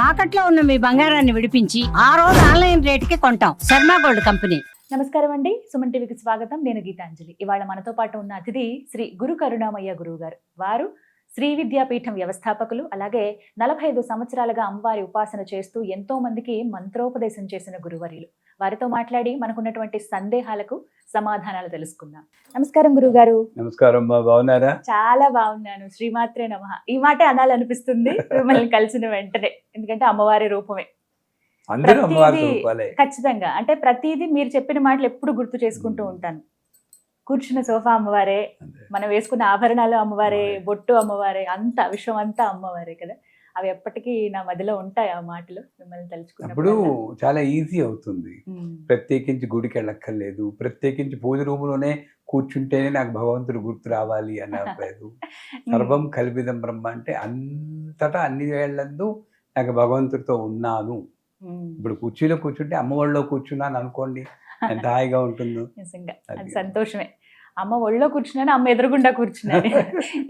తాకట్లో ఉన్న మీ బంగారాన్ని విడిపించి ఆ రోజు ఆన్లైన్ రేటుకి కొంటాం. Sharma gold company. నమస్కారం అండి. సుమన్ టీవీకి స్వాగతం. నేను గీతాంజలి. ఇవాళ మనతో పాటు ఉన్న అతిథి శ్రీ గురు కరుణామయ్య గురువు గారు వారు శ్రీ విద్యాపీఠం వ్యవస్థాపకులు అలాగే నలభై ఐదు సంవత్సరాలుగా అమ్మవారి ఉపాసన చేస్తూ ఎంతో మందికి మంత్రోపదేశం చేసిన గురువర్యులు. వారితో మాట్లాడి మనకున్నటువంటి సందేహాలకు సమాధానాలు తెలుసుకుందాం. నమస్కారం గురువు గారు నమస్కారం బాగున్నారా? చాలా బాగున్నాను. శ్రీమాత్రే నమ. ఈ మాటే అనాలనిపిస్తుంది మిమ్మల్ని కలిసిన వెంటనే. ఎందుకంటే అమ్మవారి రూపమే. ఖచ్చితంగా. అంటే ప్రతిదీ మీరు చెప్పిన మాటలు ఎప్పుడు గుర్తు చేసుకుంటూ ఉంటాను. కూర్చున్న సోఫా అమ్మవారే. మనం వేసుకున్న ఆభరణాలు అమ్మవారే. బొట్టు అమ్మవారే అంతా విశ్వం అంతా అమ్మవారే కదా. అవి ఎప్పటికీ నా మదిలో ఉంటాయి ఆ మాటలు మిమ్మల్ని అప్పుడు తలుచుకున్నప్పుడు చాలా ఈజీ అవుతుంది. ప్రత్యేకించి గుడికి వెళ్ళక్కర్లేదు ప్రత్యేకించి పూజ రూములోనే కూర్చుంటేనే నాకు భగవంతుడు గుర్తు రావాలి అని లేదు సర్వం కల్పిదం బ్రహ్మ అంటే అంతటా అన్ని వేళ్ళందు నాకు భగవంతుడితో ఉన్నాను. ఇప్పుడు కుర్చీలో కూర్చుంటే అమ్మఒడిలో కూర్చున్నాను అనుకోండి ఎంత హాయిగా ఉంటుందో. సంతోషమే. అమ్మ ఒళ్ళో కూర్చున్నాను అమ్మ ఎదురుగుండా కూర్చున్నాను.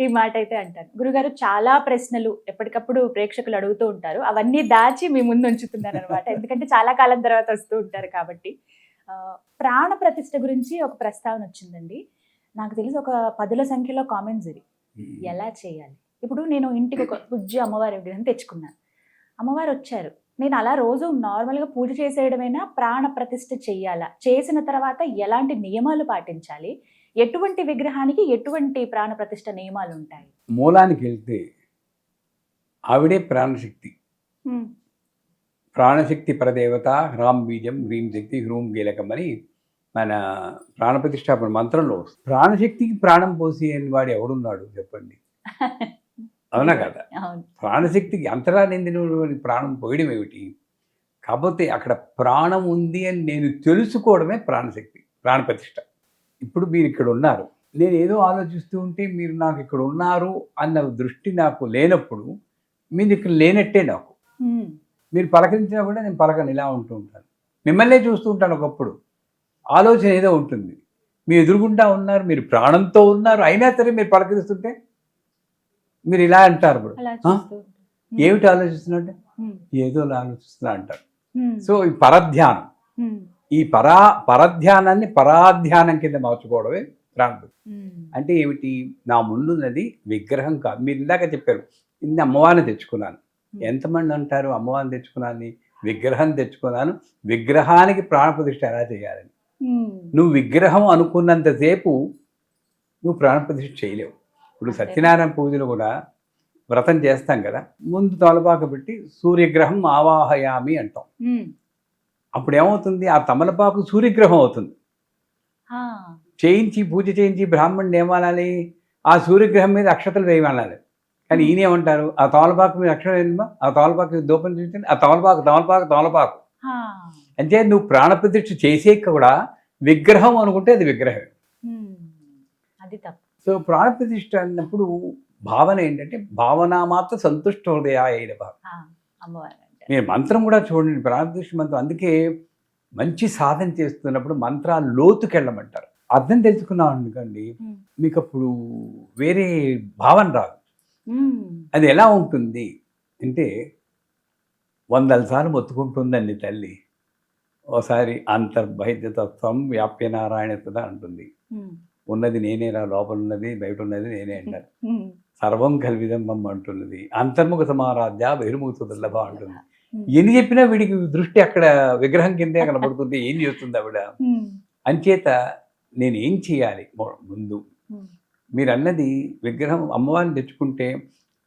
ఈ మాట అయితే అంటాను. గురుగారు చాలా ప్రశ్నలు ఎప్పటికప్పుడు ప్రేక్షకులు అడుగుతూ ఉంటారు. అవన్నీ దాచి మీ ముందు ఉంచుతున్నారు అనమాట ఎందుకంటే చాలా కాలం తర్వాత వస్తూ ఉంటారు కాబట్టి. ఆ, ప్రాణ ప్రతిష్ఠ గురించి ఒక ప్రస్తావన వచ్చిందండి. నాకు తెలిసి ఒక పదుల సంఖ్యలో కామెంట్స్ ఇది ఎలా చేయాలి? ఇప్పుడు నేను ఇంటికి ఒక పూజ్య అమ్మవారి విగ్రహం తెచ్చుకున్నాను. అమ్మవారు వచ్చారు. నేను అలా రోజు నార్మల్గా పూజ చేసేయడమైనా? ప్రాణ ప్రతిష్ఠ చెయ్యాలా చేసిన తర్వాత ఎలాంటి నియమాలు పాటించాలి? ఎటువంటి విగ్రహానికి ఎటువంటి ప్రాణ ప్రతిష్ఠ నియమాలు ఉంటాయి మూలానికి వెళ్తే ఆవిడే ప్రాణశక్తి. ప్రాణశక్తి పరదేవత హ్రాం బీజం హ్రీం శక్తి హ్రూం కీలకం అని మన ప్రాణప్రతిష్టాపన మంత్రంలో వస్తుంది. ప్రాణశక్తికి ప్రాణం పోసి అని వాడు ఎవడున్నాడు చెప్పండి? అవునా కదా? ప్రాణశక్తికి అంతరా నిందిన ప్రాణం పోయడం ఏమిటి? కాకపోతే అక్కడ ప్రాణం ఉంది అని నేను తెలుసుకోవడమే ప్రాణశక్తి ప్రాణప్రతిష్ఠ. ఇప్పుడు మీరు ఇక్కడ ఉన్నారు. నేను ఏదో ఆలోచిస్తూ ఉంటే మీరు నాకు ఇక్కడ ఉన్నారు అన్న దృష్టి నాకు లేనప్పుడు మీరు ఇక్కడ లేనట్టే నాకు. మీరు పలకరించినా కూడా నేను పలకను ఇలా ఉంటూ ఉంటాను. మిమ్మల్నే చూస్తూ ఉంటాను ఒకప్పుడు. ఆలోచన ఏదో ఉంటుంది. మీరు ఎదురుగుండా ఉన్నారు మీరు ప్రాణంతో ఉన్నారు అయినా సరే మీరు పలకరిస్తుంటే మీరు ఇలా అంటారు ఇప్పుడు. ఏమిటి ఆలోచిస్తున్నట్టే ఉమ్, ఏదో ఆలోచిస్తున్నా అంటారు. సో ఈ పరధ్యానం. ఈ పరా పరధ్యానాన్ని పరాధ్యానం కింద మార్చుకోవడమే ఉమ్, అంటే ఏమిటి? నా ముందున్నది విగ్రహం కాదు మీరు ఇందాక చెప్పారు ఇన్ని అమ్మవారిని తెచ్చుకున్నాను. ఎంతమంది అంటారు? అమ్మవారిని తెచ్చుకున్నాను విగ్రహం తెచ్చుకున్నాను విగ్రహానికి ప్రాణప్రతిష్ఠ ఎలా చేయాలని? నువ్వు విగ్రహం అనుకున్నంతసేపు నువ్వు ప్రాణప్రతిష్ఠ చేయలేవు. ఇప్పుడు. సత్యనారాయణ పూజలు కూడా వ్రతం చేస్తాం కదా ముందు తలపాక పెట్టి సూర్యగ్రహం ఆవాహయామి అంటాం. అప్పుడు ఏమవుతుంది ఆ తమలపాకు సూర్యగ్రహం అవుతుంది. చేయించి పూజ చేయించి బ్రాహ్మణుడు ఏమనాలి? ఆ సూర్యగ్రహం మీద అక్షతలు వేయమనాలి. కానీ ఈయన ఏమంటారు ఆ తమలపాకు మీద అక్షరం వేయమా? ఆ తమలపాకు మీద దూపం చూపించండి. ఆ తమలపాకు తమలపాకు తమలపాకు. అంటే నువ్వు ప్రాణప్రతిష్ఠ చేసే కూడా విగ్రహం అనుకుంటే అది విగ్రహం అది తప్పు. సో ప్రాణప్రతిష్ఠ అన్నప్పుడు భావన ఏంటంటే భావన మాత్రం సంతుష్ట హృదయ అయిన భావం మీరు మంత్రం కూడా చూడండి ప్రాణప్రతిష్ఠ మంత్రం. అందుకే మంచి సాధన చేస్తున్నప్పుడు మంత్రాలు లోతుకి వెళ్ళమంటారు అర్థం తెలుసుకున్నాం అనుకోండి మీకు అప్పుడు వేరే భావన రాదు. అది ఎలా ఉంటుంది అంటే వందల సార్లు మొత్తుకుంటుందండి తల్లి. ఓసారి అంతర్బహితత్వం వ్యాప్య నారాయణత అంటుంది. ఉన్నది నేనేరా లోపల ఉన్నది బయట ఉన్నది నేనే అంటారు. సర్వం కలివిదంబం అంటున్నది. అంతర్ముఖ సమారాధ్య బహిర్ముఖ దుర్లభ అంటుంది. ఎన్ని చెప్పినా వీడికి దృష్టి అక్కడ విగ్రహం కిందే కనబడుతుంది ఏం చేస్తుంది ఆవిడ? అంచేత నేను ఏం చేయాలి? ముందు. మీరు అన్నది విగ్రహం అమ్మవారిని తెచ్చుకుంటే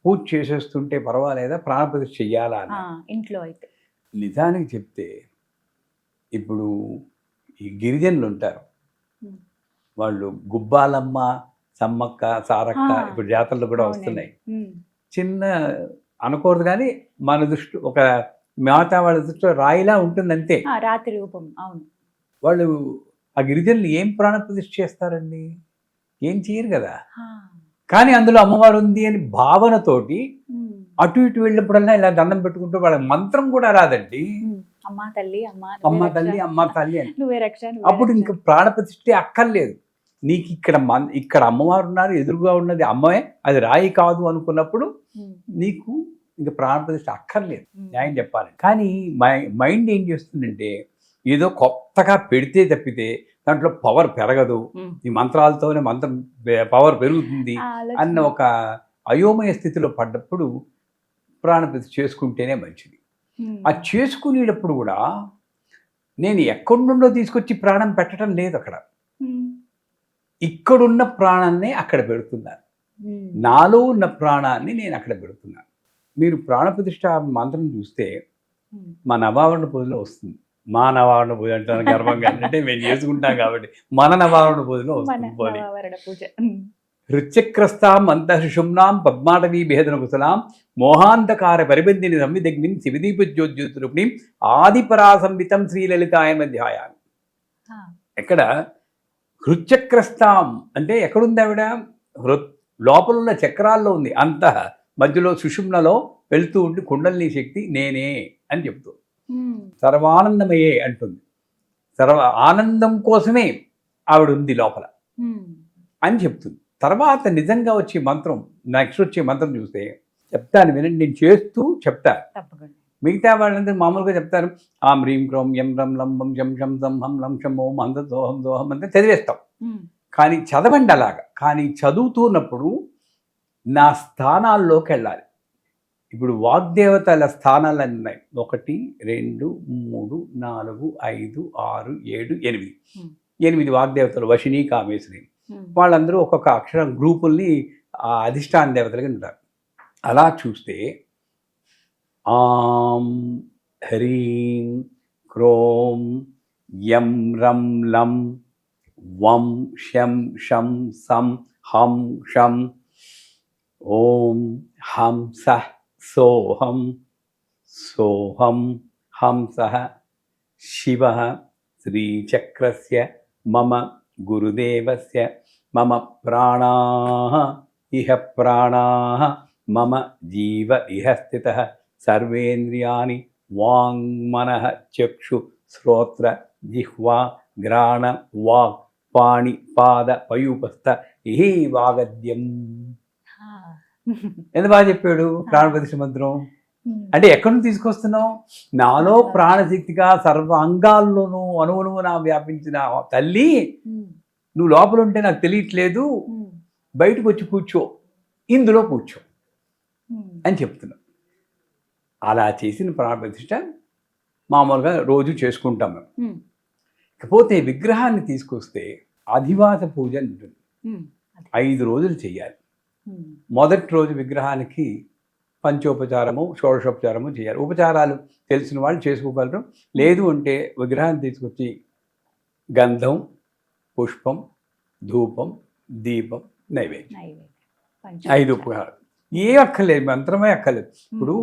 పూజ చేసేస్తుంటే పర్వాలేదా? ప్రాణప్రతిష్ఠ చెయ్యాలా అని ఇంట్లో అయితే. నిజానికి చెప్తే ఇప్పుడు ఈ గిరిజనులు ఉంటారు. వాళ్ళు గుబ్బాలమ్మ సమ్మక్క సారక్క ఇప్పుడు జాతరలు కూడా. వస్తున్నాయి. చిన్న అనకూడదు కానీ మన దృష్టి ఒక మిగతా వాళ్ళ దృష్టిలో రాయిలా ఉంటుంది అంతే రాతి రూపం అవును. వాళ్ళు ఆ గిరిజనులు ఏం ప్రాణప్రతిష్ఠ చేస్తారండి? ఏం చేయరు కదా. కానీ అందులో అమ్మవారు ఉంది అని భావనతోటి అటు ఇటు వెళ్ళినప్పుడల్లా ఇలా దండం పెట్టుకుంటూ వాళ్ళ మంత్రం కూడా రాదండి. అమ్మా తల్లి అమ్మా అమ్మ తల్లి. అమ్మ తల్లి అని. అప్పుడు. ఇంక ప్రాణప్రతిష్ఠే అక్కర్లేదు. నీకు ఇక్కడ ఇక్కడ అమ్మవారు ఉన్నారు ఎదురుగా ఉన్నది అమ్మమే అది రాయి కాదు అనుకున్నప్పుడు నీకు ఇంకా ప్రాణప్రతిష్ఠ అక్కర్లేదు. న్యాయం చెప్పాలి. కానీ మై మైండ్ ఏం చేస్తుందంటే ఏదో కొత్తగా పెడితే తప్పితే దాంట్లో పవర్ పెరగదు. ఈ మంత్రాలతోనే మంత్రం పవర్ పెరుగుతుంది అన్న ఒక అయోమయ స్థితిలో పడ్డప్పుడు ప్రాణప్రతిష్ఠ చేసుకుంటేనే మంచిది. ఆ చేసుకునేటప్పుడు కూడా నేను ఎక్కడి నుండో తీసుకొచ్చి ప్రాణం పెట్టడం లేదు అక్కడ. ఇక్కడున్న ప్రాణాన్ని అక్కడ పెడుతున్నాను నాలో ఉన్న ప్రాణాన్ని నేను అక్కడ పెడుతున్నాను మీరు ప్రాణప్రతిష్ఠ మంత్రం చూస్తే మా నవావరణ పూజలో వస్తుంది. మా నవావరణ పూజ అంటాను గర్వంగా. అంటే మేము చేసుకుంటాం కాబట్టి మన నవావరణ పూజలో వస్తుంది హృత్యక్రస్తాం అంతఃశుమ్నాం పద్మాటవీ భేదన కుశలాం మోహాంధకార పరిబంధిని సంవిదగ్నిం శివదీపజ్యోజ్యోతిరూపిణి ఆదిపరాసంవితం శ్రీలలితాయ మధ్యాయామి ఎక్కడ? హృత్యక్రస్తాం అంటే ఎక్కడుంది ఆవిడ? హృత్ లోపల ఉన్న చక్రాల్లో ఉంది. అంత మధ్యలో సుషుమ్నలో వెళ్తూ ఉండి కుండలిని శక్తి నేనే అని చెప్తూ. సర్వానందమయే అంటుంది. సర్వ ఆనందం కోసమే ఆవిడ ఉంది లోపల అని చెప్తుంది. తర్వాత నిజంగా వచ్చే మంత్రం నెక్స్ట్ వచ్చే మంత్రం చూస్తే చెప్తాను వినండి నేను చేస్తూ చెప్తా తప్పకుండా. మిగతా వాళ్ళందరూ మామూలుగా చెప్తారు ఆం హ్రీం క్రోం యం రం లం వం జం శం సం హం లం శం ఓం అంద దోహం దోహం అంటే చదివేస్తాం. కానీ చదవండి అలాగా. కానీ చదువుతున్నప్పుడు నా స్థానాల్లోకి వెళ్ళాలి ఇప్పుడు వాగ్దేవతల స్థానాలు ఉన్నాయి ఒకటి రెండు మూడు నాలుగు ఐదు ఆరు ఏడు ఎనిమిది. ఎనిమిది వాగ్దేవతలు వశిని కామేశ్వరి. వాళ్ళందరూ ఒక్కొక్క అక్షరం గ్రూపుల్ని ఆ అధిష్టాన దేవతలుగా ఉంటారు. అలా చూస్తే ఆం హ్రీం క్రోం యం రం లం వం శం షం సం హం షం ఓం హం సహ సోహం సోహం హంస శివ శ్రీచక్రస్య మమ గురుదేవస్య మమ ప్రాణా ఇహ ప్రాణా మమ జీవ ఇహ స్థిత సర్వేంద్రియాణి వాంగ్మన చక్షు శ్రోత్ర జిహ్వా గ్రాణ వాక్ పాణి పాద పయూపస్థ ఇహే వాగద్యం ఎంత బాగా చెప్పాడు? ప్రాణప్రతిష్ఠ మంత్రం. అంటే ఎక్కడి నుంచి తీసుకొస్తున్నావు? నాలో ప్రాణశక్తిగా సర్వ అంగాల్లోనూ అణువునువునా వ్యాపించిన తల్లి నువ్వు లోపల ఉంటే నాకు తెలియట్లేదు. బయటకు వచ్చి కూర్చో. ఇందులో కూర్చో. అని చెప్తున్నాం. అలా చేసిన ప్రాణప్రతిష్ఠ మామూలుగా రోజు చేసుకుంటాం మేము. ఇకపోతే విగ్రహాన్ని తీసుకొస్తే అధివాస పూజ ఉంటుంది. ఐదు రోజులు చేయాలి. మొదటి రోజు విగ్రహానికి పంచోపచారము షోడశోపచారము చేయాలి ఉపచారాలు తెలిసిన వాళ్ళు చేసుకోగలరు లేదు అంటే విగ్రహాన్ని తీసుకొచ్చి గంధం పుష్పం ధూపం దీపం నైవేద్యం. ఐదు పంచోపచారం. ఏ అక్కర్లేదు మంత్రమే అక్కర్లేదు. ఇప్పుడు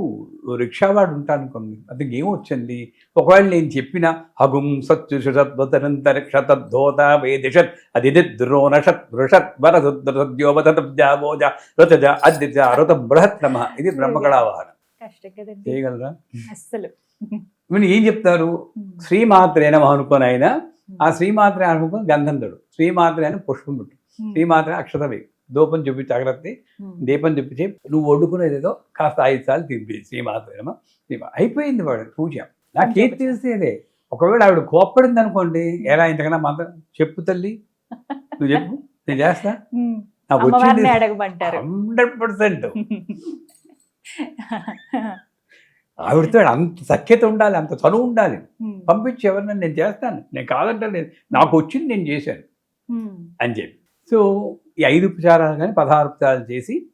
రిక్షావాడు ఉంటాను కొన్ని అతనికి ఏమొచ్చండి? ఒకవేళ నేను చెప్పిన హగుం సత్యుషత్వతరంతరిక్షతద్ధోత వేదిషత్ అదిద్రోనషత్ వృషత్ వరదుద్యోవతబ్జావోజ రుతజ అద్దిజ రుతం బృహత్ నమ ఇది బ్రహ్మకళావాహనం. చేయగలరా? అస్సలు. ఇప్పుడు ఏం చెప్తారు? ఉమ్, శ్రీమాత్రే నమ అనుకోని ఆయన ఆ శ్రీమాత్రే అనుకుని గంధం తడు శ్రీమాత్రే అని పుష్పం పెట్టు ఉమ్, శ్రీమాత్రే అక్షతవి దూపం చూపి జాగ్రత్త. దీపం చూపించి నువ్వు వండుకునేది ఏదో కాస్త ఐదు సార్లు తింపి శ్రీమాత్రేమ శ్రీమా అయిపోయింది వాడు పూజ. నాకేం తెలిసేదే ఒకవేళ ఆవిడ కోప్పడింది అనుకోండి ఎలా ఇంతకన్నా మంత్రం చెప్పు తల్లి. నువ్వు చెప్పు. నేను చేస్తా. నాకు వచ్చింది హండ్రెడ్ పర్సెంట్. ఆవిడతో అంత సఖ్యత ఉండాలి అంత చనువు ఉండాలి. పంపించి ఎవరినైనా నేను చేస్తాను. నేను కాదంటలేదు. నాకు వచ్చింది నేను చేశాను. అని చెప్పి. సో ఈ ఐదు ఉపచారాలు కానీ పదహారు ఉపచారాలు చేసి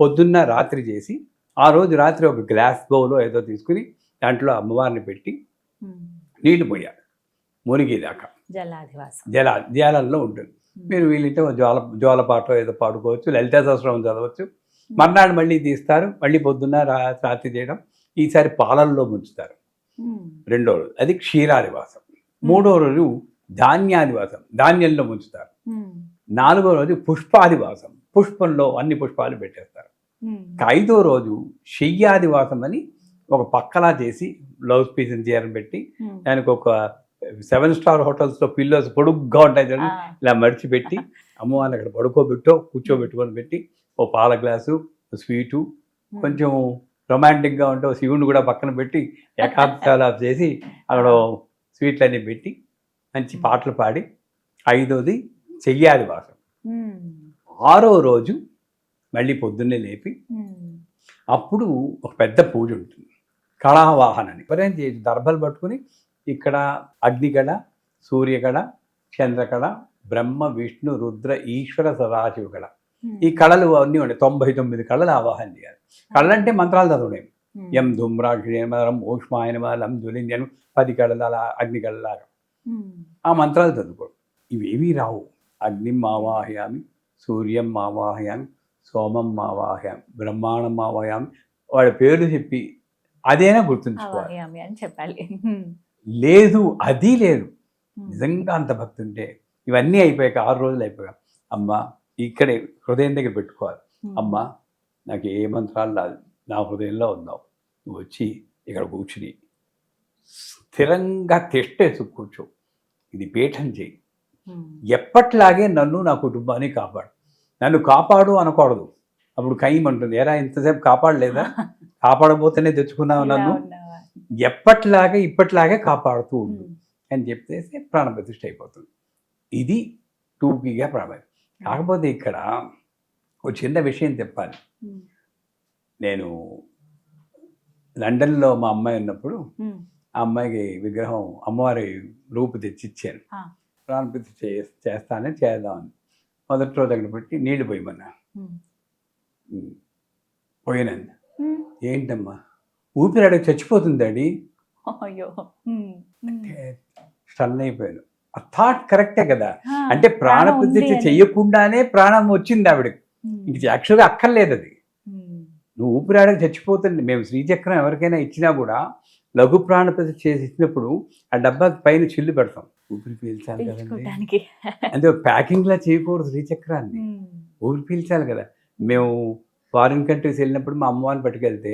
పొద్దున్న రాత్రి చేసి ఆ రోజు రాత్రి ఒక గ్లాస్ బౌలో ఏదో తీసుకుని దాంట్లో అమ్మవారిని పెట్టి. నీళ్ళు పోయాలి. మునిగేదాకా. జలాధివాసం. జల జలాల్లో ఉంటుంది. మీరు వీళ్ళంటే జ్వాల జ్వాలపాటో ఏదో పాడుకోవచ్చు లలితా సహస్రం చదవచ్చు. మర్నాడు మళ్ళీ తీస్తారు. మళ్ళీ పొద్దున్న రాత్రి చేయడం. ఈసారి పాలల్లో ముంచుతారు. రెండో రోజు. అది క్షీరాదివాసం మూడో రోజు ధాన్యాదివాసం ధాన్యంలో ముంచుతారు. నాలుగో రోజు పుష్పాదివాసం. పుష్పంలో అన్ని పుష్పాలు పెట్టేస్తారు. ఐదో రోజు శయ్యాదివాసం అని ఒక పక్కలా చేసి బ్లౌజ్ పీస్ని చీరని పెట్టి. దానికి ఒక సెవెన్ స్టార్ హోటల్స్లో పిల్లోస్ పొడుగ్గా ఉంటాయి చూడండి. ఇలా మడిచి పెట్టి అమ్మవారిని అక్కడ పడుకోబెట్టో కూర్చోబెట్టుకొని పెట్టి ఓ పాల గ్లాసు స్వీటు కొంచెం రొమాంటిక్గా ఉంటే శివుని కూడా పక్కన పెట్టి ఏకాంతాలు చేసి అక్కడ స్వీట్లన్నీ పెట్టి మంచి పాటలు పాడి ఐదోది చెయ్యాలి వాసం ఆరో రోజు మళ్ళీ పొద్దున్నే లేపి అప్పుడు ఒక పెద్ద పూజ ఉంటుంది. కళావాహన అని ఎవరైనా చేయొచ్చు దర్భలు పట్టుకుని ఇక్కడ అగ్నికళ సూర్యకళ చంద్రకళ బ్రహ్మ విష్ణు రుద్ర ఈశ్వర సదాశివ కళ. ఈ కళలు అన్నీ ఉన్నాయి. తొంభై తొమ్మిది కళలు ఆవాహన చేయాలి. కళలు అంటే మంత్రాలు చదవడం ఎం ధూమ్రాక్షరం ఊష్మాయనమలం జ్వలింజనం పది కళలు అలా అగ్ని కళలాగా ఆ మంత్రాలు చదువుకోవడం. ఇవేవీ రావు. అగ్నిం మావాహయామి సూర్యం మావాహయామి సోమం మావాహయామి బ్రహ్మాండం మావాహయామి వాళ్ళ పేర్లు చెప్పి అదేనా గుర్తుంచుకోవాలి? అని చెప్పాలి. లేదు అది లేదు. నిజంగా అంత భక్తి ఉంటే ఇవన్నీ అయిపోయాక ఆరు రోజులు అయిపోయాక అమ్మ ఇక్కడే హృదయం దగ్గర పెట్టుకోవాలి. అమ్మ నాకు ఏ మంత్రాలు రాదు నా హృదయంలో ఉన్నావు. నువ్వు వచ్చి ఇక్కడ కూర్చుని స్థిరంగా తెష్టేసు కూర్చో. ఇది పీఠం చేయి ఎప్పట్లాగే నన్ను నా కుటుంబాన్ని కాపాడు. నన్ను కాపాడు అనకూడదు. అప్పుడు కైం అంటుంది ఏరా ఇంతసేపు కాపాడలేదా? కాపాడబోతేనే తెచ్చుకున్నావు నన్ను? ఎప్పట్లాగే ఇప్పట్లాగే కాపాడుతూ ఉండు. ఉమ్, అని చెప్తేసి ప్రాణప్రతిష్ఠ అయిపోతుంది. ఇది టూకీగా ప్రాణం కాకపోతే ఇక్కడ ఒక చిన్న విషయం చెప్పాలి. నేను లండన్లో మా అమ్మాయి ఉన్నప్పుడు ఆ అమ్మాయికి విగ్రహం అమ్మవారి రూపు తెచ్చిచ్చాను. ఆ. ప్రాణప్రతిష్ఠ చే- చేస్తానని చేద్దామని మొదటి రోజు అక్కడ పెట్టి నీళ్ళు పోయమన్నా. ఉమ్, ఏంటమ్మా? ఊపిరి అడిగి చచ్చిపోతుంది డాడీ. అయ్యో. స్టన్ అయిపోయాను. ఆ థాట్ కరెక్టే కదా. అంటే ప్రాణం ఉంది ప్రాణప్రతిష్ఠ అని. చెయ్యకుండానే ప్రాణం వచ్చింది ఆవిడకి. ఇంక యాక్చువల్గా అక్కర్లేదు అది. నువ్వు ఊపిరాడకి చచ్చిపోతుంది. మేము శ్రీచక్రం ఎవరికైనా ఇచ్చినా కూడా లఘు ప్రాణప్రతిష్ఠ చేసి ఇచ్చినప్పుడు ఆ డబ్బా పైన చిల్లు పెడతాం. ఊపిరి పీల్చాలి కదండి. అంటే ప్యాకింగ్ లా చేయకూడదు శ్రీచక్రాన్ని ఉమ్, ఊపిరి పీల్చాలి కదా. మేము ఫారిన్ కంట్రీస్ వెళ్ళినప్పుడు మా అమ్మ వాళ్ళు పట్టుకెళ్తే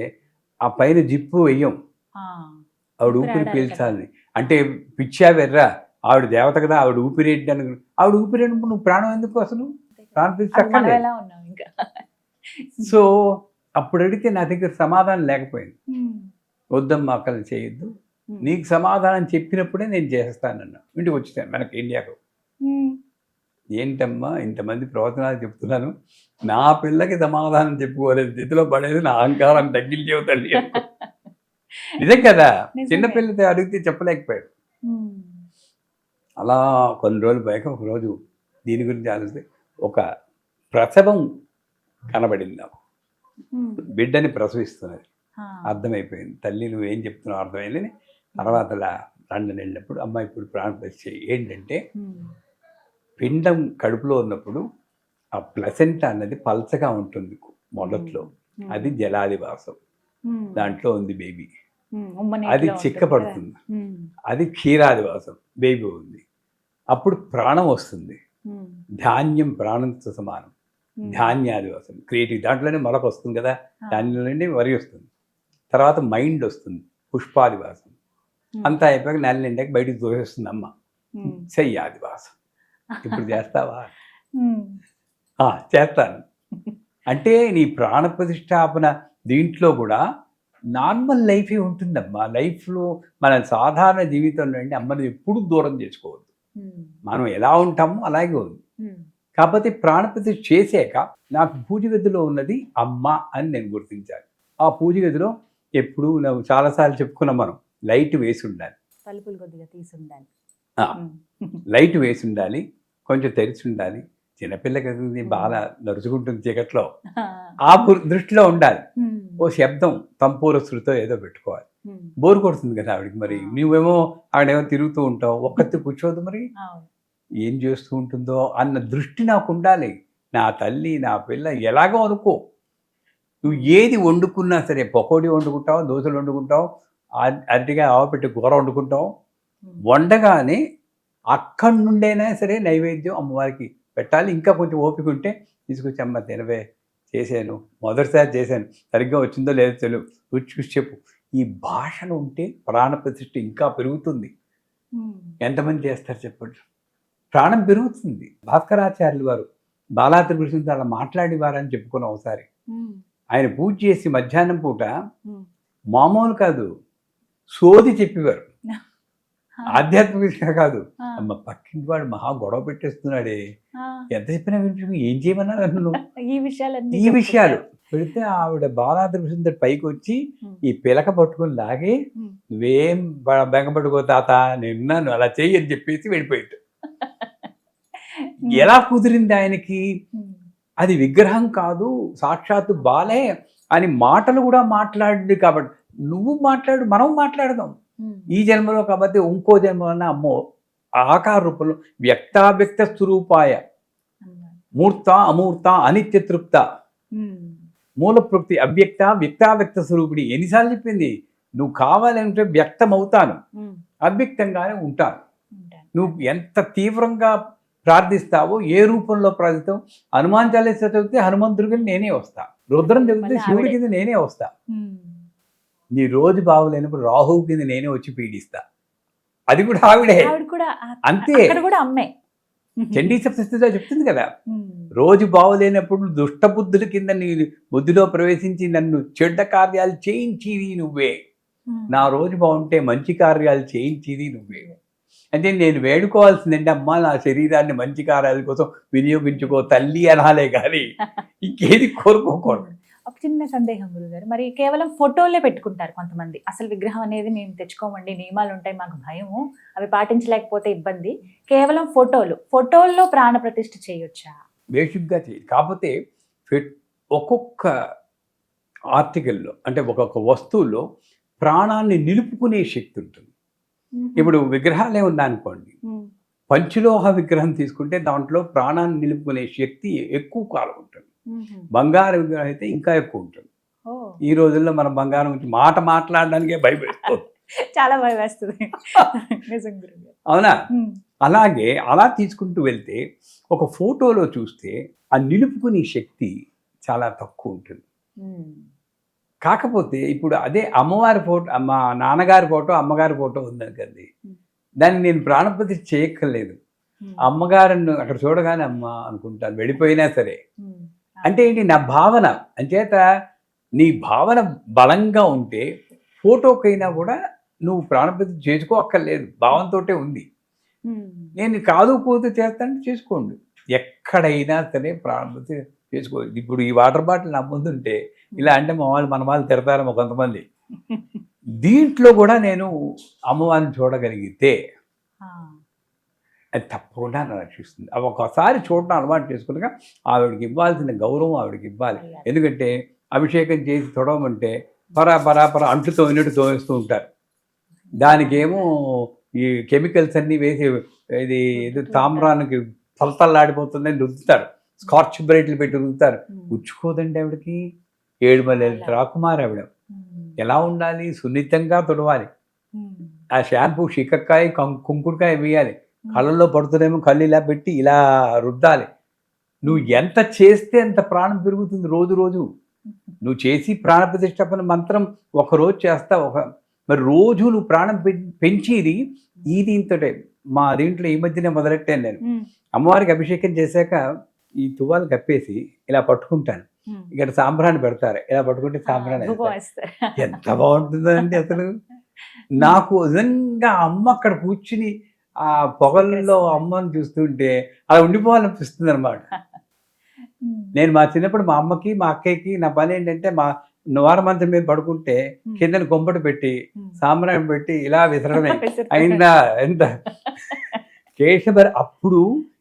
ఆ పైన జిప్పు వెయ్యం. ఆవిడ ఊపిరి ఊపిరి ఆడాలి పీల్చాలి అంటే పిచ్చా వెర్రా ఆవిడ దేవత కదా ఆవిడ ఊపిరి ఏంటి అని ఆవిడ ఊపిరి నువ్వు ప్రాణం ఎందుకు అసలు? ప్రాణం ఇంకా. సో అప్పుడు అడిగితే నా దగ్గర సమాధానం లేకపోయింది. వద్దమ్మా అక్కలు చేయొద్దు. నీకు సమాధానం చెప్పినప్పుడే నేను చేస్తానన్నా ఇంటికి వచ్చాను మనకి ఇండియాకు. ఏంటమ్మా ఇంతమంది ప్రవచనాలు చెప్తున్నాను. నా పిల్లకి సమాధానం చెప్పుకోలేదు స్థితిలో పడేది నా అహంకారం తగ్గించే తల్లి. నిజం కదా? నిజమే. చిన్న పిల్లతో అడిగితే చెప్పలేకపోయాడు. అలా కొన్ని రోజులు పైక ఒక రోజు దీని గురించి ఆలోచిస్తే ఒక ప్రసవం కనబడింది నాకు. బిడ్డని ప్రసవిస్తున్నది. అర్థమైపోయింది. తల్లి నువ్వు ఏం చెప్తున్నావు అర్థమైందని తర్వాత అలా లండన్ వెళ్ళినప్పుడు అమ్మ ఇప్పుడు ప్రాణప్రతిష్ఠ చేయి. ఏంటంటే పిండం కడుపులో ఉన్నప్పుడు ఆ ప్లసెంట్ అన్నది పల్చగా ఉంటుంది మొదట్లో. అది జలాదివాసం దాంట్లో ఉంది బేబీ. అది చిక్కపడుతుంది. అది క్షీరాదివాసం బేబీ ఉంది. అప్పుడు ప్రాణం వస్తుంది. ధాన్యం ప్రాణంతో సమానం. ధాన్యాదివాసం క్రియేటివ్ దాంట్లోనే మొలక వస్తుంది కదా. దానిలోనే వరి వస్తుంది. తర్వాత మైండ్ వస్తుంది. పుష్పాదివాసం అంతా అయిపోయాక నెల నిండాక బయటికి దోసేస్తుంది అమ్మ ఉమ్, చెయ్యాదివాసం ఇప్పుడు చేస్తావా? చేస్తాను. అంటే నీ ప్రాణ ప్రతిష్టాపన దీంట్లో కూడా నార్మల్ లైఫే ఉంటుందమ్మా. లైఫ్లో మన సాధారణ జీవితంలో అంటే అమ్మని ఎప్పుడు దూరం చేసుకోవద్దు. మనం ఎలా ఉంటామో అలాగే ఉంది. కాకపోతే ప్రాణప్రతిష్ఠ చేసాక నాకు పూజ గదిలో ఉన్నది అమ్మ అని నేను గుర్తించాలి. ఆ పూజ గదిలో ఎప్పుడు చాలాసార్లు చెప్పుకున్నాం మనం లైట్ వేసి ఉండాలి తలుపులు కొద్దిగా తీసి ఉండాలి లైట్ వేసి ఉండాలి కొంచెం తెరిచి ఉండాలి చిన్నపిల్ల కదా బాగా నరుచుకుంటుంది చీకట్లో. ఆ, దృష్టిలో ఉండాలి. ఓ శబ్దం తంపూర శృతో ఏదో పెట్టుకోవాలి. బోర్ కొడుతుంది కదా ఆవిడకి మరి. నువ్వేమో ఆవిడేమో తిరుగుతూ ఉంటావు. ఒక్కతి కూర్చోదు మరి. ఏం చేస్తూ ఉంటుందో అన్న దృష్టి నాకు ఉండాలి. నా తల్లి నా పిల్ల ఎలాగో అనుకో. నువ్వు ఏది వండుకున్నా సరే పకోడీ వండుకుంటావు దోశలు వండుకుంటావు అరటిగా ఆవపెట్టి కూర వండుకుంటావు ఉమ్, వండగానే అక్కడి నుండైనా సరే నైవేద్యం అమ్మవారికి పెట్టాలి. ఇంకా కొంచెం ఓపిక ఉంటే తీసుకొచ్చి అమ్మ తినవే చేశాను మొదటిసారి చేశాను. సరిగ్గా వచ్చిందో లేదో తెలియదు. రుచి చూసి చెప్పు. ఈ భాషను ఉంటే ప్రాణ ప్రతిష్ఠ ఇంకా పెరుగుతుంది. ఎంతమంది చేస్తారు చెప్పండి? ప్రాణం పెరుగుతుంది. భాస్కరాచార్యులు వారు బాలాత్రి కృష్ణుడితో అలా మాట్లాడేవారని చెప్పుకున్నాం ఒకసారి. ఆయన పూజ చేసి మధ్యాహ్నం పూట. మామూలు కాదు. సోది చెప్పేవారు ఆధ్యాత్మికంగా కాదు అమ్మ పక్కింటి వాడు మహా గొడవ పెట్టేస్తున్నాడే. ఎంత చెప్పినా వినిపించు ఏం చేయమన్నా నన్ను ఈ విషయాలన్నీ ఈ విషయాలు. పెడితే ఆవిడ బాలాదృష్టి పైకి వచ్చి. ఈ పిలక పట్టుకుని లాగి. నువ్వేం బెంగపట్టుకో తాత నిన్నాను అలా చెయ్యి అని చెప్పేసి వెళ్ళిపోయాడు ఎలా కుదిరింది ఆయనకి. అది విగ్రహం కాదు సాక్షాత్తు బాలే అని మాటలు కూడా మాట్లాడింది కాబట్టి నువ్వు మాట్లాడు మనం మాట్లాడదాం. ఈ జన్మలో కాబట్టి ఇంకో జన్మలో అమ్మో ఆకార రూపంలో వ్యక్తావ్యక్త స్వరూపాయ. మూర్త అమూర్త అనిత్య తృప్త. మూల ప్రకృతి అవ్యక్త వ్యక్తావ్యక్త స్వరూపిణి ఎన్నిసార్లు చెప్పింది నువ్వు కావాలంటే వ్యక్తం అవుతాను. అవ్యక్తంగానే ఉంటాను. నువ్వు ఎంత తీవ్రంగా ప్రార్థిస్తావో ఏ రూపంలో ప్రార్థిస్తావు హనుమాన్ చాలీస చదివితే హనుమంతుడికి నేనే వస్తా రుద్రం చదివితే మళ్ళీ శివుడి ఆవిడే. కింద నేనే వస్తా. నీ రోజు బాగులేనప్పుడు రాహువు కింద నేనే వచ్చి పీడిస్తా. అది కూడా ఆవిడే. అంతే. అమ్మే. చండీ సప్తస్థితిలో చెప్తుంది కదా. రోజు బాగులేనప్పుడు దుష్ట బుద్ధుల కింద నీ బుద్ధిలో ప్రవేశించి నన్ను చెడ్డ కార్యాలు చేయించేది నువ్వే. నా రోజు బాగుంటే మంచి కార్యాలు చేయించేది నువ్వే. అంటే నేను వేడుకోవాల్సిందంటే అమ్మా నా శరీరాన్ని మంచి కార్యాల కోసం వినియోగించుకో తల్లి అనాలే కానీ ఇంకేది కోరుకోకూడదు. ఒక చిన్న సందేహం గురుగారు. మరి కేవలం ఫోటోలే పెట్టుకుంటారు కొంతమంది. అసలు విగ్రహం అనేది మేము తెచ్చుకోమండి నియమాలు ఉంటాయి మాకు భయము అవి పాటించలేకపోతే ఇబ్బంది. కేవలం ఫోటోలు. ఫోటోల్లో ప్రాణ ప్రతిష్ఠ చేయొచ్చా? బేసిక్గా చేయాలి కాకపోతే ఒక్కొక్క ఆర్టికల్లో అంటే ఒక్కొక్క వస్తువులో ప్రాణాన్ని నిలుపుకునే శక్తి ఉంటుంది. ఇప్పుడు విగ్రహాలే ఉన్నాయనుకోండి ఉమ్. పంచలోహ విగ్రహం తీసుకుంటే దాంట్లో ప్రాణాన్ని నిలుపుకునే శక్తి ఎక్కువ కాలం ఉంటుంది. బంగారు విగ్రహం అయితే ఇంకా ఎక్కువ ఉంటుంది. ఈ రోజుల్లో మనం బంగారం గురించి మాట మాట్లాడడానికే భయపడుతుంది చాలా భయం వేస్తుంది. అవునా. అలాగే అలా తీసుకుంటూ వెళ్తే ఒక ఫోటోలో చూస్తే ఆ నిలుపుకునే శక్తి చాలా తక్కువ ఉంటుంది. కాకపోతే ఇప్పుడు అదే అమ్మవారి ఫోటో మా నాన్నగారి ఫోటో అమ్మగారి ఫోటో ఉందనుకండి. దాన్ని నేను ప్రాణప్రతిష్ఠ చేయక్కర్లేదు. అమ్మగారిని అక్కడ చూడగానే అమ్మ అనుకుంటాను వెళ్ళిపోయినా సరే. అంటే ఏంటి? నా భావన. అంచేత నీ భావన బలంగా ఉంటే ఫోటోకైనా కూడా నువ్వు ప్రాణప్రతిష్ఠ చేసుకోక్కర్లేదు భావంతోటే ఉంది. నేను కాదు కూతు చేస్తానంటే చేసుకోండి. ఎక్కడైనా సరే ప్రాణప్రతిష్ఠ చేసుకోవచ్చు ఇప్పుడు ఈ వాటర్ బాటిల్ నా ముందుంటే ఇలా అంటే మా వాళ్ళు మన వాళ్ళు తిడతారేమో కొంతమంది. దీంట్లో కూడా నేను అమ్మవారిని చూడగలిగితే. అది తప్పకుండా రక్షిస్తుంది అవి ఒకసారి చూడటం అలవాటు చేసుకున్నాక ఆవిడకి ఇవ్వాల్సిన గౌరవం ఆవిడకి ఇవ్వాలి. ఎందుకంటే అభిషేకం చేసి తొడవమంటే పరా పరా పరా అంట్లు తోమినట్టు తోమేస్తూ ఉంటారు. దానికేమో ఈ కెమికల్స్ అన్నీ వేసి ఇది ఇది తామ్రానికి తలతల్లాడిపోతుందని రుద్దుతారు. స్కార్చ్ బ్రైట్లు పెట్టి రుద్దుతారు. ఉచ్చుకోదండి ఆవిడకి. ఏడు మల్లె రాకుమారి ఆవిడ. ఎలా ఉండాలి? సున్నితంగా తొడవాలి. ఆ షాంపూ షికక్కాయ కుంకుడుకాయ వేయాలి. కళ్ళల్లో పడుతున్నేమో కళ్ళు ఇలా పెట్టి ఇలా రుద్దాలి. నువ్వు ఎంత చేస్తే అంత ప్రాణం పెరుగుతుంది రోజు రోజు. నువ్వు చేసి ప్రాణ ప్రతిష్టపన మంత్రం ఒక రోజు చేస్తావు ఒక మరి రోజు నువ్వు ప్రాణం పెంచేది ఈ దీంతోటే. మా దీంట్లో ఈ మధ్యనే మొదలెట్టాను నేను. అమ్మవారికి అభిషేకం చేశాక ఈ తువ్వాలు కప్పేసి ఇలా పట్టుకుంటాను. ఇక్కడ సాంబ్రాన్ని పెడతారు. ఇలా పట్టుకుంటే సాంబ్రాన్ని. ఎంత బాగుంటుందండి అసలు. నాకు నిజంగా అమ్మ అక్కడ కూర్చుని ఆ పొగల్లో అమ్మని చూస్తుంటే అలా ఉండిపోవాలనిపిస్తుంది అనమాట. నేను మా చిన్నప్పుడు మా అమ్మకి మా అక్కయ్యకి నా పని ఏంటంటే మా నవారమంత్రం మీద పడుకుంటే. కిందన కొంపటి పెట్టి. సాంబ్రాణి పెట్టి ఇలా విసరడమే. అయిందా ఎంత కేశభర అప్పుడు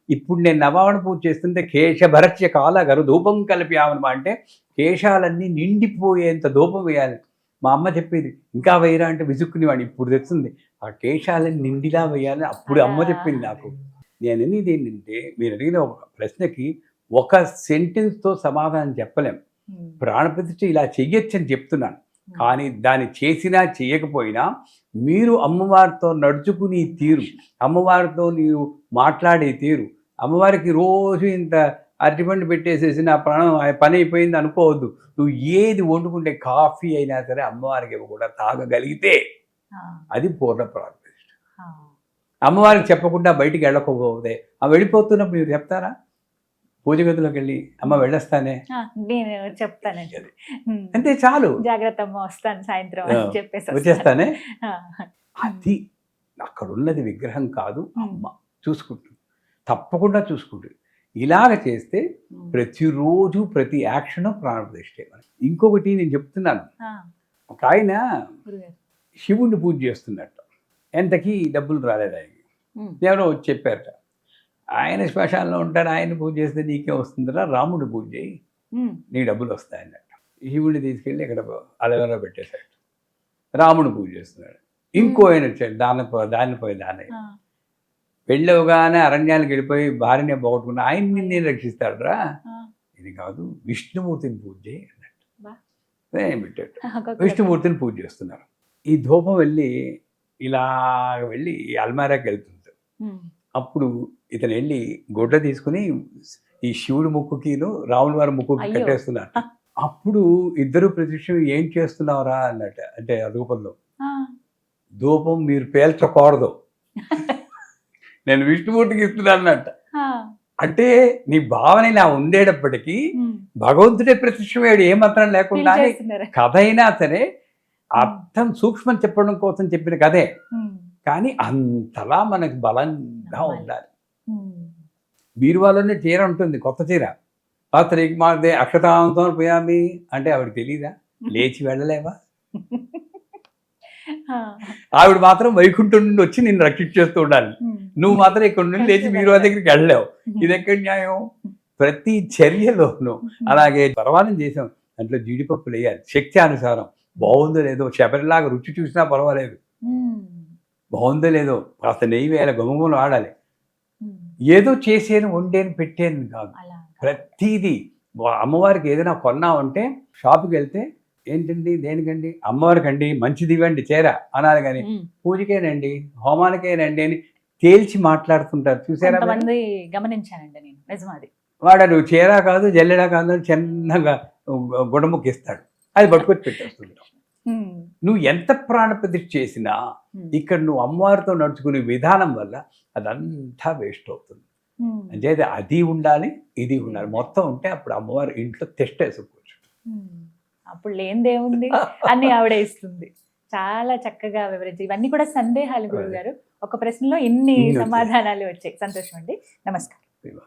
ఇప్పుడు నేను నవావణ పూజ చేస్తుంటే కేశభరస్య కాల గరు ధూపం కలిపి ఆవనమా అంటే కేశాలన్నీ నిండిపోయేంత ధూపం వేయాలి మా అమ్మ చెప్పేది ఇంకా వేయరా అంటే విసుక్కునేవాడు ఇప్పుడు తెస్తుంది ఆ కేశాలని నిండిలా వేయాలని అప్పుడు అమ్మ చెప్పింది నాకు. నేను అనేది ఏంటంటే మీరు అడిగిన ఒక ప్రశ్నకి ఒక సెంటెన్స్తో సమాధానం చెప్పలేం. ప్రాణప్రతిష్ఠ ఇలా చెయ్యొచ్చని చెప్తున్నాను. కానీ దాన్ని చేసినా చేయకపోయినా మీరు అమ్మవారితో నడుచుకునే తీరు. అమ్మవారితో నీవు మాట్లాడే తీరు. అమ్మవారికి రోజు ఇంత అరటిపండు పెట్టేసేసి నా ప్రాణం ఆ పని అయిపోయింది అనుకోవద్దు. నువ్వు ఏది వండుకుంటే కాఫీ అయినా సరే అమ్మవారికి కూడా తాగగలిగితే అది పూర్ణ ఆ. అమ్మవారికి చెప్పకుండా బయటికి వెళ్ళకపోతే ఆ వెళ్ళిపోతున్నప్పుడు మీరు చెప్తారా? పూజ గదిలోకి వెళ్ళి అమ్మ వెళ్ళొస్తానే? నేను చెప్తానండి. అంతే చాలు. జాగ్రత్త అమ్మ వస్తాను సాయంత్రం చెప్పేసి. వచ్చేస్తానే? అది అక్కడ ఉన్నది విగ్రహం కాదు. అమ్మ. చూసుకుంటుంది. తప్పకుండా చూసుకుంటుంది. ఇలాగ చేస్తే. ప్రతిరోజు ప్రతి యాక్షన్ ప్రాణప్రతిష్ఠే మనకి. ఇంకొకటి నేను చెప్తున్నాను. ఒక ఆయన శివుణ్ణి పూజ చేస్తున్నట్టు. ఎంతకీ డబ్బులు రాలేదు ఆయనకి. ఎవరో వచ్చి చెప్పారట ఆయన శ్మశానంలో ఉంటాడు ఆయన పూజ చేస్తే నీకే వస్తుందిరా రాముడు పూజ చేయి. నీ డబ్బులు వస్తాయన్నట్టు. శివుడిని తీసుకెళ్ళి ఇక్కడ అలవెలో పెట్టేశాడు రాముడు పూజ చేస్తున్నాడు. ఇంకో ఆయన వచ్చాడు దాని దానిపోయి దాని వెళ్ళవగానే అరణ్యానికి వెళ్ళిపోయి భార్యనే పోగొట్టుకున్న ఆయన్ని నేను రక్షిస్తాడు రా. ఇది కాదు విష్ణుమూర్తిని పూజ చేయి అన్నట్టు. పెట్టాడు? విష్ణుమూర్తిని పూజ చేస్తున్నారు. ఈ ధూపం వెళ్ళి ఇలా వెళ్ళి అల్మారాకి వెళ్తుంది. అప్పుడు ఇతను వెళ్ళి గుడ్డ తీసుకుని ఈ శివుడి ముక్కుకిను రాముల వారి ముక్కుకి. కట్టేస్తున్నారు అప్పుడు ఇద్దరు ప్రత్యక్షం ఏం చేస్తున్నావురా అన్నట్టు అంటే రూపంలో ధూపం మీరు పేల్చకూడదు నేను విష్ణుమూర్తికి ఇస్తున్నాను అన్నట్ట అంటే నీ భావన ఇలా ఉండేటప్పటికీ. భగవంతుడే ప్రత్యక్షమయ్యాడు ఏ మాత్రం లేకుండా. కథ అయినా సరే అర్థం సూక్ష్మం చెప్పడం కోసం చెప్పిన ఉమ్. కానీ అంతలా మనకు బలంగా. ఉండాలి. బీరువాలోనే చీర ఉంటుంది కొత్త చీర. పాత్రికి మాదే అక్షతాంతం పోయామి అంటే ఆవిడ తెలీదా? లేచి వెళ్ళలేవా? ఆవిడ మాత్రం వైకుంఠం నుండి వచ్చి నిన్ను రక్షించేస్తూ ఉండాలి. నువ్వు మాత్రం ఇక్కడ నుండి లేచి బీరువా దగ్గరికి వెళ్ళలేవు. ఇది ఎక్కడ న్యాయం? ప్రతి చర్యలోనూ. అలాగే పర్వాలేదు చేసాం. దాంట్లో జీడిపప్పులు వేయాలి. శక్తి అనుసారం. బాగుందో లేదో శబరిలాగా రుచి చూసినా పర్వాలేదు. బాగుందో లేదో కాస్త నెయ్యి వేయాలి గుమగుమలు ఆడాలి. ఏదో చేసేను వండేను పెట్టేను కాదు. ప్రతిదీ అమ్మవారికి ఏదైనా కొన్నామంటే షాప్కి వెళ్తే ఏంటండి దేనికండి? అమ్మవారికి అండి మంచిది ఇవ్వండి చీర అనాలి కానీ. పూజకేనండి హోమానికేనండి అని తేల్చి మాట్లాడుతుంటారు. చూసారా గమనించానండి నేను. నిజమాది వాడు చీర కాదు జల్లెడ కాదు అని చిన్నగా గుడముక్కిస్తాడు అది పట్టుకొచ్చి పెట్టేస్తుంటాం. నువ్వు ఎంత ప్రాణప్రతిష్ఠ చేసినా. ఇక్కడ నువ్వు అమ్మవారితో నడుచుకునే విధానం వల్ల అదంతా వేస్ట్ అవుతుంది. అంటే అది ఉండాలి ఇది ఉండాలి. మొత్తం ఉంటే అప్పుడు అమ్మవారు ఇంట్లో తెష్టేసుకోవచ్చు. అప్పుడు లేనిదేముంది అన్ని ఆవిడ ఇస్తుంది. చాలా చక్కగా వివరించి ఇవన్నీ కూడా సందేహాలు గురువు గారు. ఒక ప్రశ్నలో ఇన్ని. సమాధానాలు వచ్చాయి. సంతోషం అండి. నమస్కారం.